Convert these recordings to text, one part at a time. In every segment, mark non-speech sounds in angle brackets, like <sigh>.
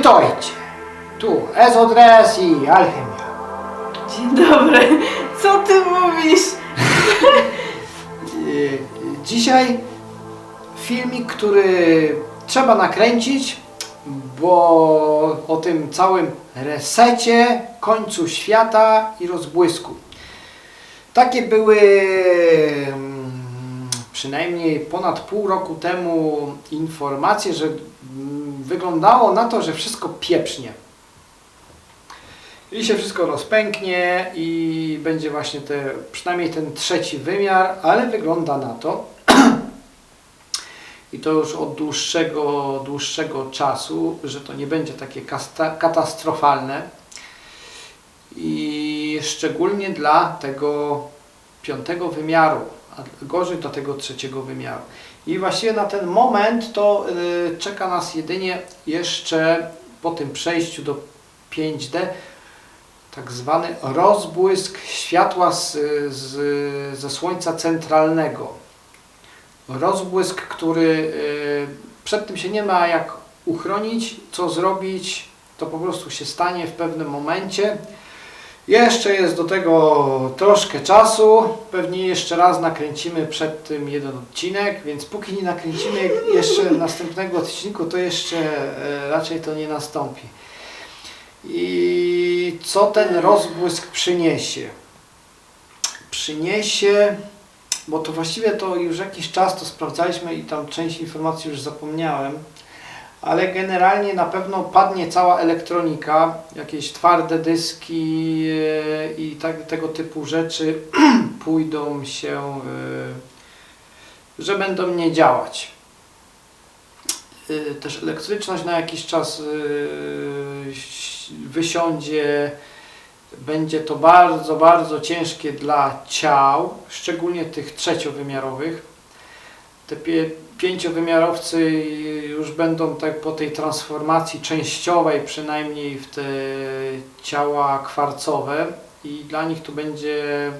Witajcie! Tu Ezodres i Alchemia. Dzień dobry. Co ty mówisz? Yy, <laughs> Dzisiaj filmik, który trzeba nakręcić, bo o tym całym resecie, końcu świata i rozbłysku. Takie były mm, przynajmniej ponad pół roku temu informacje, że wyglądało na to, że wszystko pieprznie. I się wszystko rozpęknie i będzie właśnie te, przynajmniej ten trzeci wymiar, ale wygląda na to, <clears throat> i to już od dłuższego, dłuższego czasu, że to nie będzie takie katastrofalne. I szczególnie dla tego piątego wymiaru, a gorzej dla tego trzeciego wymiaru. I właściwie na ten moment to y, czeka nas jedynie jeszcze po tym przejściu do 5D tak zwany rozbłysk światła z, z, ze Słońca centralnego. Rozbłysk, który y, przed tym się nie ma jak uchronić, co zrobić, to po prostu się stanie w pewnym momencie. Jeszcze jest do tego troszkę czasu. Pewnie jeszcze raz nakręcimy przed tym jeden odcinek, więc póki nie nakręcimy jeszcze następnego odcinku, to jeszcze e, raczej to nie nastąpi. I co ten rozbłysk przyniesie? Przyniesie, bo to właściwie to już jakiś czas to sprawdzaliśmy i tam część informacji już zapomniałem, ale generalnie na pewno padnie cała elektronika, jakieś twarde dyski e, i tak, tego typu rzeczy <clears throat> pójdą się, e, że będą nie działać. Y, też elektryczność na jakiś czas wysiądzie. Będzie to bardzo, bardzo ciężkie dla ciał, szczególnie tych trzeciowymiarowych. Te pięciowymiarowcy już będą tak po tej transformacji częściowej, przynajmniej w te ciała kwarcowe i dla nich to będzie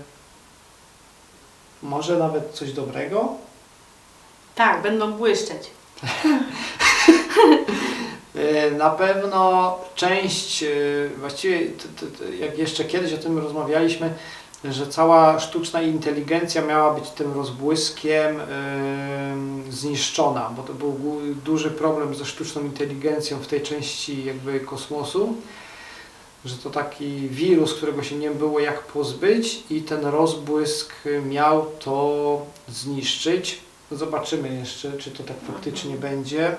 może nawet coś dobrego. Tak, będą błyszczeć. <laughs> E, Na pewno część, e, właściwie jak jeszcze kiedyś o tym rozmawialiśmy, że cała sztuczna inteligencja miała być tym rozbłyskiem em, zniszczona, bo to był duży problem ze sztuczną inteligencją w tej części jakby kosmosu, że to taki wirus, którego się nie było jak pozbyć i ten rozbłysk miał to zniszczyć. Zobaczymy jeszcze, czy to tak faktycznie będzie.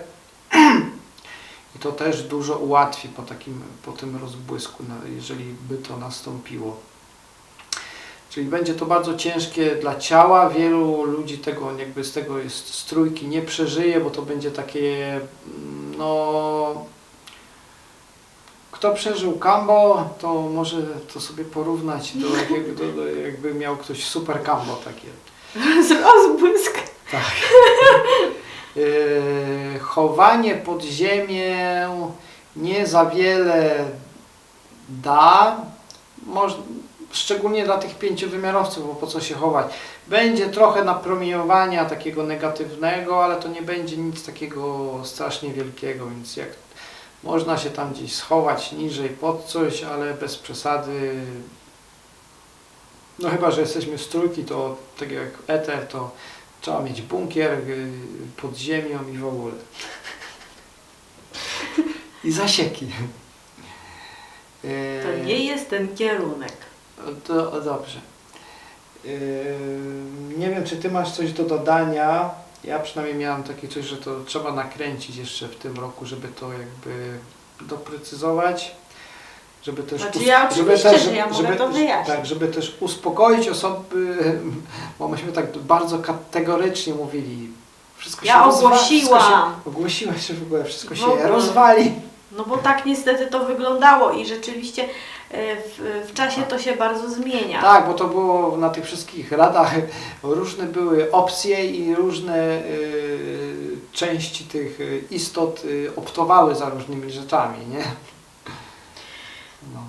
<clears throat> I to też dużo ułatwi po, takim, po tym rozbłysku, jeżeli by to nastąpiło. Czyli będzie to bardzo ciężkie dla ciała. Wielu ludzi tego jakby z tego jest z trójki nie przeżyje, bo to będzie takie mm, no kto przeżył Kambo, to może to sobie porównać do, <laughs> jakiego, do, do jakby miał ktoś super Kambo takie. <laughs> Rozbłysk. Tak. Yy, <laughs> chowanie pod ziemię nie za wiele da, moż, szczególnie dla tych pięciowymiarowców, bo po co się chować. Będzie trochę napromieniowania takiego negatywnego, ale to nie będzie nic takiego strasznie wielkiego, więc jak można się tam gdzieś schować niżej pod coś, ale bez przesady. No chyba, że jesteśmy z trójki, to tak jak Ether, to Trzeba mieć bunkier y, pod ziemią i w ogóle. I zasieki. To nie jest ten kierunek. To o, dobrze. Yy, Nie wiem, czy Ty masz coś do dodania. Ja przynajmniej miałem takie coś, że to trzeba nakręcić jeszcze w tym roku, żeby to jakby doprecyzować. Żeby też, Znaczy ja oczywiście, że ja mogę to wyjaśnić. tak, żeby też uspokoić osoby, <laughs> bo myśmy tak bardzo kategorycznie mówili. Wszystko Ja się rozwa- Wszystko ogłosiłam. się, ogłosiłaś, że w ogóle wszystko W się ogóle. rozwali. No bo tak niestety to wyglądało i rzeczywiście w, w czasie to się bardzo zmienia. Tak, bo to było na tych wszystkich radach, różne były opcje i różne y, części tych istot y, optowały za różnymi rzeczami, nie? No.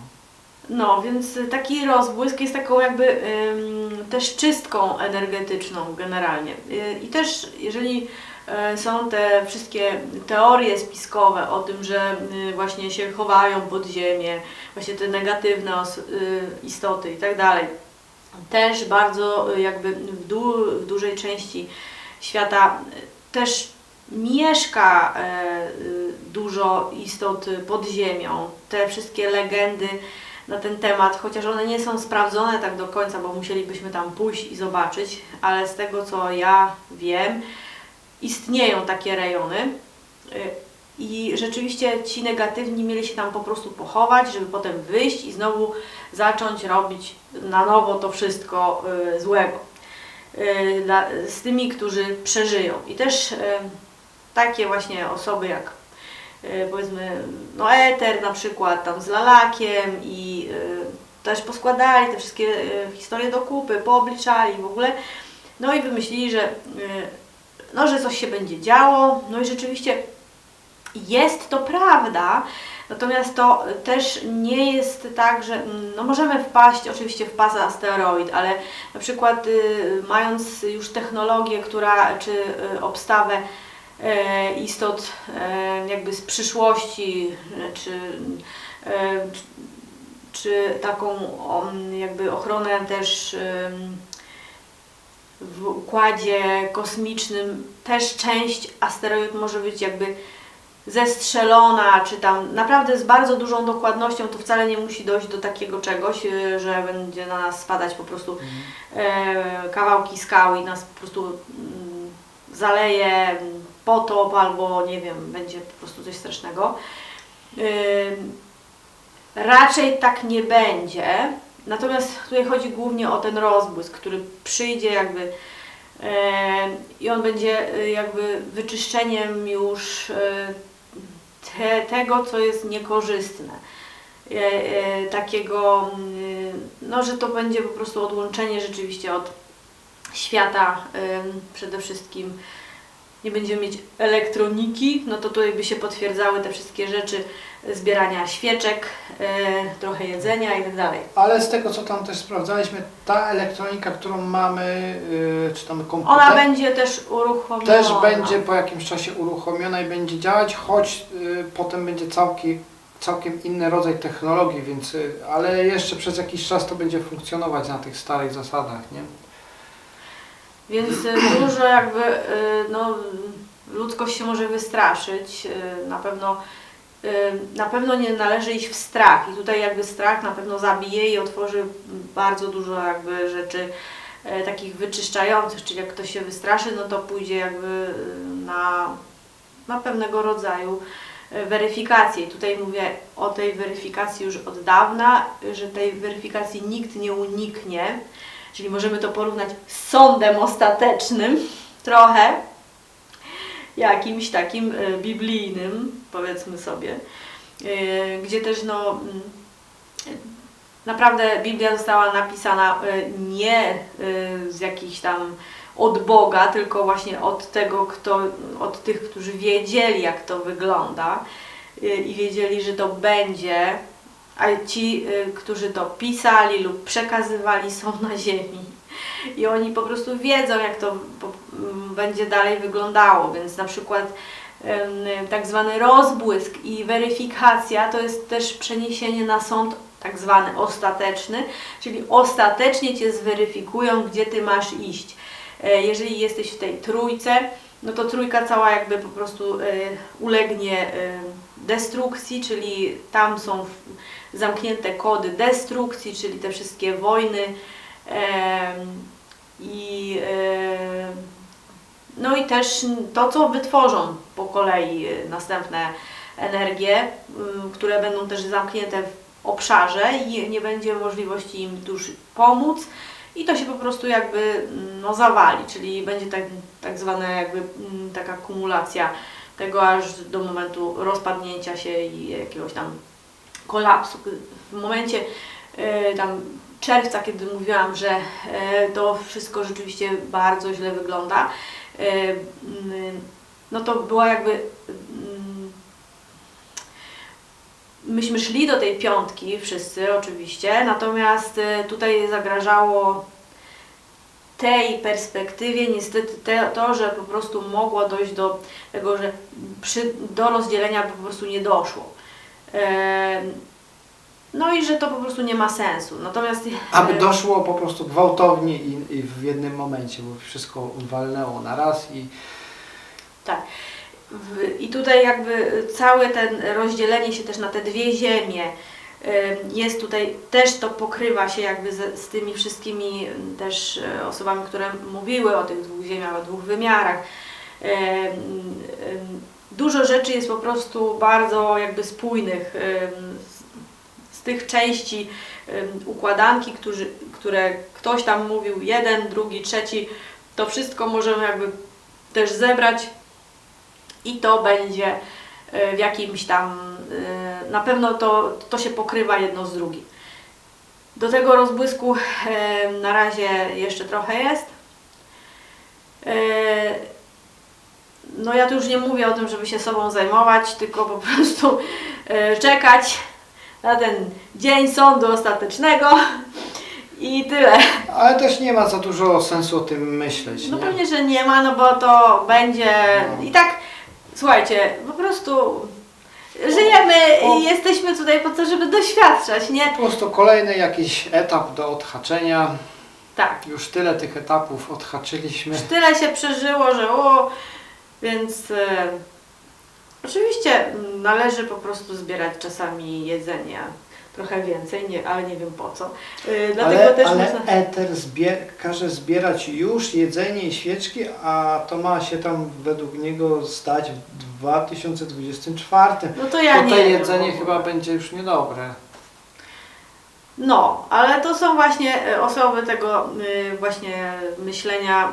No, więc taki rozbłysk jest taką jakby ym, też czystką energetyczną generalnie. Y, I też jeżeli są te wszystkie teorie spiskowe o tym, że y, właśnie się chowają pod ziemię, właśnie te negatywne y, istoty i tak dalej. Też bardzo y, jakby w, du- w dużej części świata też mieszka e, dużo istot pod ziemią. Te wszystkie legendy na ten temat, chociaż one nie są sprawdzone tak do końca, bo musielibyśmy tam pójść i zobaczyć, ale z tego co ja wiem, istnieją takie rejony. Y, I rzeczywiście ci negatywni mieli się tam po prostu pochować, żeby potem wyjść i znowu zacząć robić na nowo to wszystko y, złego. Y, z tymi, którzy przeżyją. I też takie właśnie osoby jak powiedzmy no Eter na przykład tam z Lalakiem i też poskładali te wszystkie historie do kupy, poobliczali w ogóle. No i wymyślili, że no, że coś się będzie działo. No i rzeczywiście jest to prawda, natomiast to też nie jest tak, że mm, no możemy wpaść oczywiście w pas asteroid, ale na przykład y, mając już technologię, która czy y, obstawę e, istot e, jakby z przyszłości, e, czy, e, czy, taką jakby ochronę też em, w układzie kosmicznym też część asteroid może być jakby zestrzelona, czy tam naprawdę z bardzo dużą dokładnością, to wcale nie musi dojść do takiego czegoś, y, że będzie na nas spadać po prostu e, kawałki skał i nas po prostu mm, zaleje potop albo nie wiem, będzie po prostu coś strasznego. Ym, Raczej tak nie będzie. Natomiast tutaj chodzi głównie o ten rozbłysk, który przyjdzie jakby e, i on będzie e, jakby wyczyszczeniem już e, te, tego, co jest niekorzystne. Takiego, no, że to będzie po prostu odłączenie rzeczywiście od świata przede wszystkim. Nie będziemy mieć elektroniki, no to tutaj by się potwierdzały te wszystkie rzeczy zbierania świeczek, e, trochę jedzenia i tak dalej. Ale z tego co tam też sprawdzaliśmy, ta elektronika, którą mamy, yy, czy tam komputer, Ona będzie też uruchomiona. też będzie po jakimś czasie uruchomiona i będzie działać, choć yy, potem będzie całkiem, całkiem inny rodzaj technologii, więc, yy, ale jeszcze przez jakiś czas to będzie funkcjonować na tych starych zasadach, nie? Więc e, dużo jakby, e, no, ludzkość się może wystraszyć. e, Na pewno, na pewno nie należy iść w strach. I tutaj jakby strach na pewno zabije i otworzy bardzo dużo jakby rzeczy takich wyczyszczających, czyli jak ktoś się wystraszy, no to pójdzie jakby na, na pewnego rodzaju weryfikację. I tutaj mówię o tej weryfikacji już od dawna, że tej weryfikacji nikt nie uniknie. Czyli możemy to porównać z sądem ostatecznym trochę, jakimś takim e, biblijnym, powiedzmy sobie, e, gdzie też no mm, naprawdę Biblia została napisana e, nie z jakichś tam od Boga, tylko właśnie od tego, kto, od tych, którzy wiedzieli, jak to wygląda i wiedzieli, że to będzie, a ci, y, którzy to pisali lub przekazywali, są na ziemi. I oni po prostu wiedzą, jak to po- m, będzie dalej wyglądało. Więc na przykład tak zwany rozbłysk i weryfikacja to jest też przeniesienie na sąd tak zwany ostateczny, czyli ostatecznie Cię zweryfikują, gdzie Ty masz iść. E, Jeżeli jesteś w tej trójce, no to trójka cała jakby po prostu e, ulegnie destrukcji, czyli tam są zamknięte kody destrukcji, czyli te wszystkie wojny i no i też to, co wytworzą po kolei e, następne energie, m, które będą też zamknięte w obszarze i nie będzie możliwości im już pomóc. I to się po prostu jakby mm, no, zawali, czyli będzie tak, tak zwana jakby mm, taka kumulacja tego aż do momentu rozpadnięcia się i jakiegoś tam kolapsu. W momencie e, tam czerwca, kiedy mówiłam, że e, to wszystko rzeczywiście bardzo źle wygląda, e, no to była jakby mm, myśmy szli do tej piątki wszyscy oczywiście, natomiast tutaj zagrażało tej perspektywie niestety te, to, że po prostu mogło dojść do tego, że przy, do rozdzielenia po prostu nie doszło. E, no i że to po prostu nie ma sensu. Natomiast Aby doszło po prostu gwałtownie i, i w jednym momencie, bo wszystko walnęło na raz i Tak. I tutaj jakby całe ten rozdzielenie się też na te dwie ziemie jest tutaj, też to pokrywa się jakby z, z tymi wszystkimi też y, osobami, które mówiły o tych dwóch ziemiach, o dwóch wymiarach. Dużo rzeczy jest po prostu bardzo jakby spójnych z, z tych części układanki, którzy, które ktoś tam mówił, jeden, drugi, trzeci, to wszystko możemy jakby też zebrać i to będzie e, w jakimś tam, e, na pewno to, to się pokrywa jedno z drugim. Do tego rozbłysku e, na razie jeszcze trochę jest. E, No ja tu już nie mówię o tym, żeby się sobą zajmować, tylko po prostu czekać na ten dzień sądu ostatecznego i tyle. Ale też nie ma za dużo sensu o tym myśleć. No nie? pewnie, że nie ma, no bo to będzie No. i tak, słuchajcie, po prostu żyjemy O. i jesteśmy tutaj po to, żeby doświadczać, nie? Po prostu kolejny jakiś etap do odhaczenia. Tak. Już tyle tych etapów odhaczyliśmy. Już tyle się przeżyło, że o, więc e, oczywiście mm, należy po prostu zbierać czasami jedzenia. Trochę więcej, nie, ale nie wiem po co. E, dlatego Ale, też ale można... Eter zbier- każe zbierać już jedzenie i świeczki, a to ma się tam według niego stać w 2024. No to ja to nie wiem, jedzenie bo- chyba będzie już niedobre. No, ale to są właśnie e, osoby tego y, właśnie myślenia,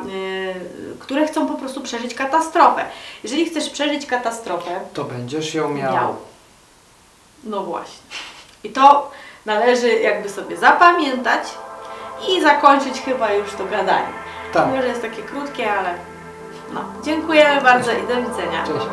y, które chcą po prostu przeżyć katastrofę. Jeżeli chcesz przeżyć katastrofę, To będziesz ją miał. Miał. no właśnie. I to należy jakby sobie zapamiętać i zakończyć chyba już to gadanie. Tak. Mimo, że jest takie krótkie, ale no. Dziękujemy bardzo i do widzenia. Cześć.